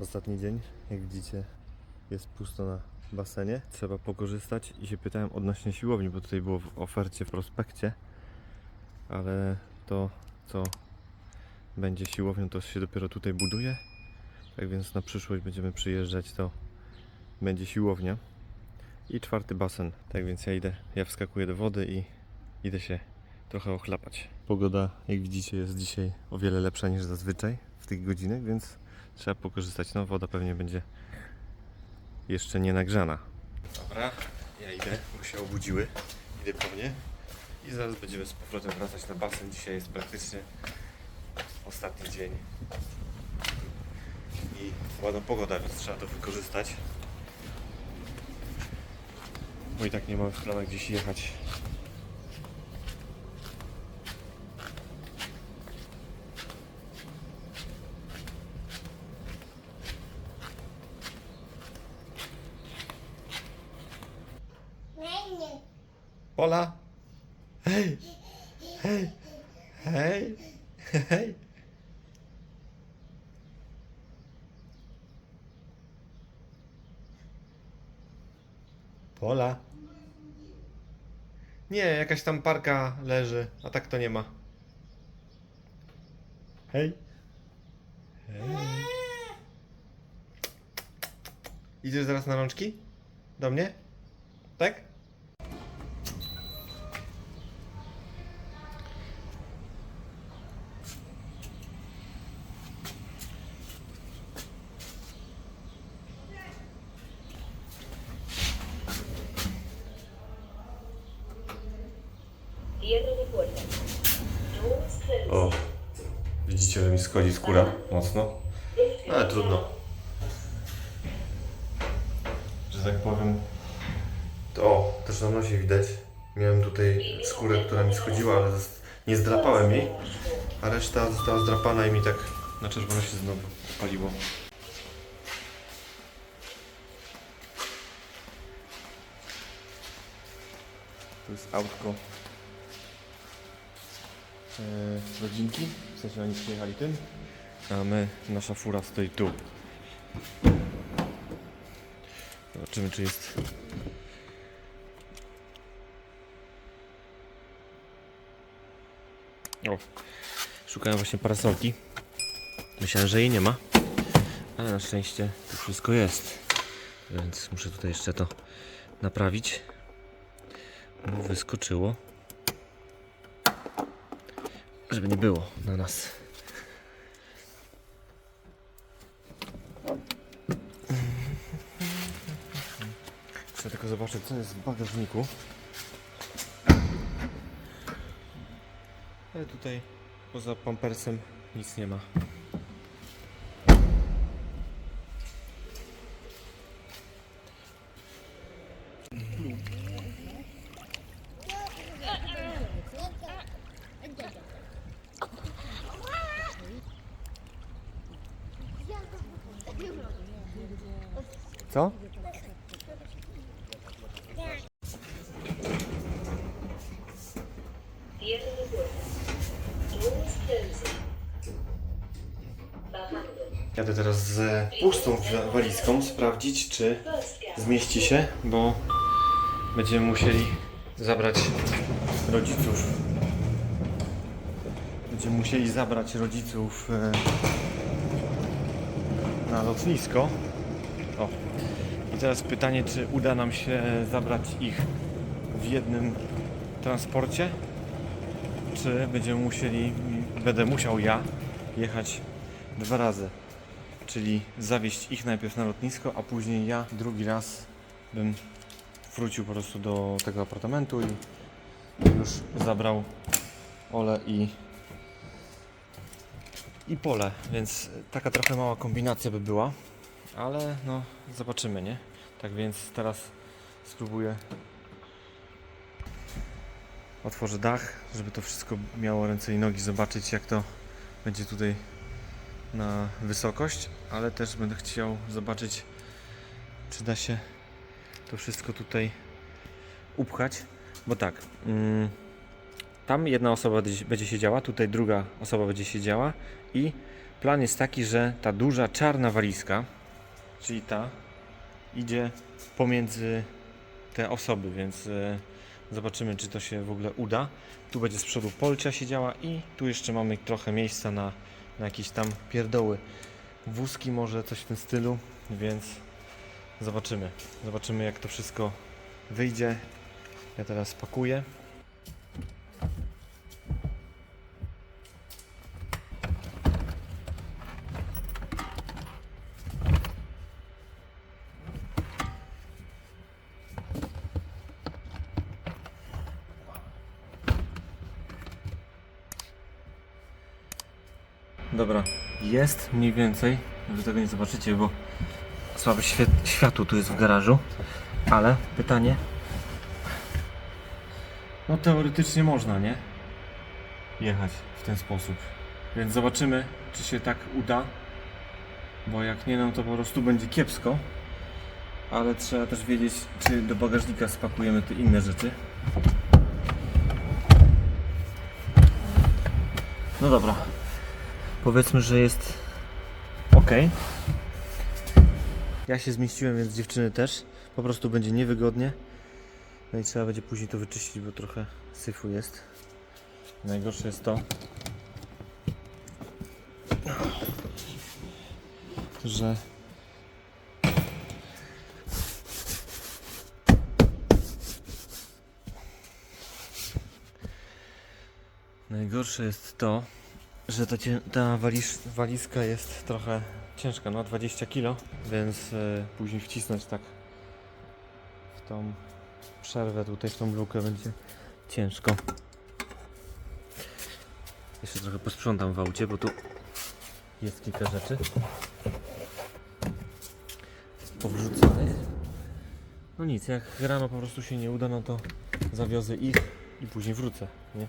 Ostatni dzień, jak widzicie, jest pusto na basenie. Trzeba pokorzystać i się pytałem odnośnie siłowni, bo tutaj było w ofercie w prospekcie, ale to, co będzie siłownią, to się dopiero tutaj buduje. Tak więc na przyszłość będziemy przyjeżdżać, to będzie siłownia i czwarty basen. Tak więc ja idę, ja wskakuję do wody i idę się trochę ochlapać. Pogoda, jak widzicie, jest dzisiaj o wiele lepsza niż zazwyczaj w tych godzinach, więc trzeba pokorzystać. No, woda pewnie będzie jeszcze nie nagrzana. Dobra, ja idę, bo się obudziły. Idę po mnie i zaraz będziemy z powrotem wracać na basen. Dzisiaj jest praktycznie ostatni dzień i ładna pogoda, więc trzeba to wykorzystać. Bo i tak nie mamy w planach gdzieś jechać. Hola. Hej. Hej. Hej. Hej. Pola. Nie, jakaś tam parka leży, a tak to nie ma. Hej. Hej. Idziesz zaraz na rączki? Do mnie? Tak? O, widzicie, że mi schodzi skóra mocno, ale trudno. Że tak powiem, to o, też na nosie widać. Miałem tutaj skórę, która mi schodziła, ale nie zdrapałem jej, a reszta została zdrapana i mi tak na czerwono się znowu paliło. To jest autko rodzinki, w sensie oni przyjechali tym, a my, nasza fura stoi tu. Zobaczymy czy jest... O, szukałem właśnie parasolki. Myślałem, że jej nie ma, ale na szczęście tu wszystko jest. Więc muszę tutaj jeszcze to naprawić, bo wyskoczyło żeby nie było na nas. Chcę tylko zobaczyć, co jest w bagażniku. Ale tutaj poza pampersem nic nie ma. Co? Jadę teraz z pustą wa- walizką sprawdzić, czy zmieści się, bo będziemy musieli zabrać rodziców. Będziemy musieli zabrać rodziców e, na lotnisko. I teraz pytanie, czy uda nam się zabrać ich w jednym transporcie, czy będziemy musieli, będę musiał ja jechać dwa razy. Czyli zawieźć ich najpierw na lotnisko, a później ja drugi raz bym wrócił po prostu do tego apartamentu i już zabrał Ole i i pole, więc taka trochę mała kombinacja by była, ale no zobaczymy, nie? Tak więc teraz spróbuję otworzę dach, żeby to wszystko miało ręce i nogi, zobaczyć jak to będzie tutaj na wysokość, ale też będę chciał zobaczyć, czy da się to wszystko tutaj upchać, bo tak, mm, tam jedna osoba będzie- siedziała, tutaj druga osoba będzie siedziała i plan jest taki, że ta duża czarna walizka, czyli ta, idzie pomiędzy te osoby, więc e, zobaczymy, czy to się w ogóle uda. Tu będzie z przodu Polcia siedziała i tu jeszcze mamy trochę miejsca na, na jakieś tam pierdoły. Wózki może, coś w tym stylu, więc zobaczymy. Zobaczymy, jak to wszystko wyjdzie. Ja teraz pakuję. Dobra, jest mniej więcej. Wy tego nie zobaczycie, bo słabe świat światło tu jest w garażu. Ale pytanie. No teoretycznie można, nie? Jechać w ten sposób. Więc zobaczymy, czy się tak uda. Bo jak nie, no to po prostu będzie kiepsko. Ale trzeba też wiedzieć, czy do bagażnika spakujemy te inne rzeczy. No dobra. Powiedzmy, że jest ok. Ja się zmieściłem, więc dziewczyny też. Po prostu będzie niewygodnie. No i trzeba będzie później to wyczyścić, bo trochę syfu jest. Najgorsze jest to, że Najgorsze jest to, że ta, ta waliz, walizka jest trochę ciężka, no 20 kg, więc e, później wcisnąć tak w tą przerwę tutaj, w tą lukę będzie ciężko. Jeszcze trochę posprzątam w aucie, bo tu jest kilka rzeczy powrzucanych. No nic, jak rano po prostu się nie uda, no to zawiozę ich i później wrócę, nie?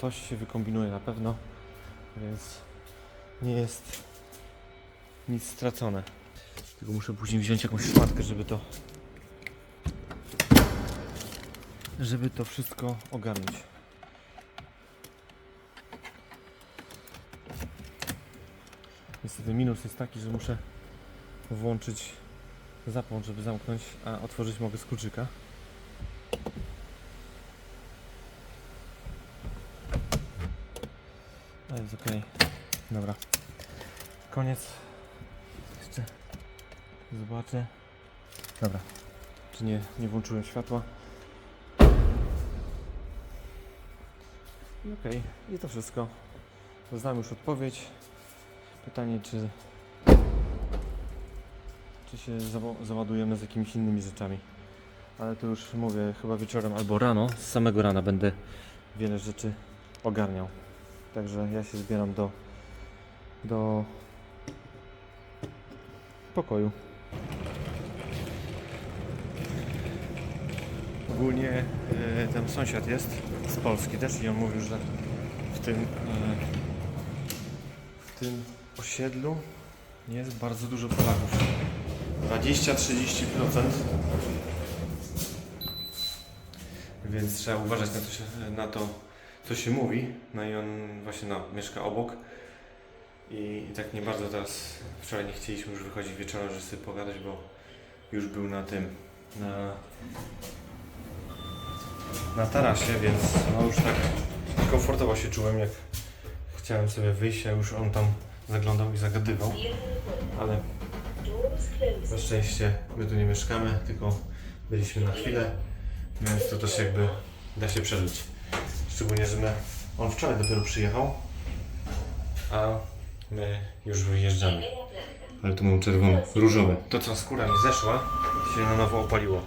Coś się wykombinuje na pewno, więc nie jest nic stracone. Tylko muszę później wziąć jakąś szmatkę, żeby to żeby to wszystko ogarnąć. Niestety minus jest taki, że muszę włączyć zapłon, żeby zamknąć, a otworzyć mogę z kluczyka. A jest ok. Dobra. Koniec. Jeszcze zobaczę. Dobra. Czy nie, nie włączyłem światła? Okej. I to wszystko. Znam już odpowiedź. Pytanie, czy czy się załadujemy z jakimiś innymi rzeczami. Ale to już mówię, chyba wieczorem albo rano. Z samego rana będę wiele rzeczy ogarniał. Także ja się zbieram do, do pokoju. Ogólnie e, tam sąsiad jest z Polski też i on mówił, że w tym, e, w tym osiedlu jest bardzo dużo Polaków. 20-30%. Więc trzeba uważać na to, na to, co się mówi. No i on właśnie no, mieszka obok. I, I tak nie bardzo teraz, wczoraj nie chcieliśmy już wychodzić wieczorem, żeby sobie pogadać, bo już był na tym, na, na tarasie, więc no już tak komfortowo się czułem, jak chciałem sobie wyjść, a już on tam zaglądał i zagadywał, ale na szczęście my tu nie mieszkamy, tylko byliśmy na chwilę, więc to też jakby da się przeżyć. Szczególnie, że my, on wczoraj dopiero przyjechał, a my już wyjeżdżamy. Ale tu mam czerwone, różowe. To co skóra mi zeszła, się na nowo opaliło.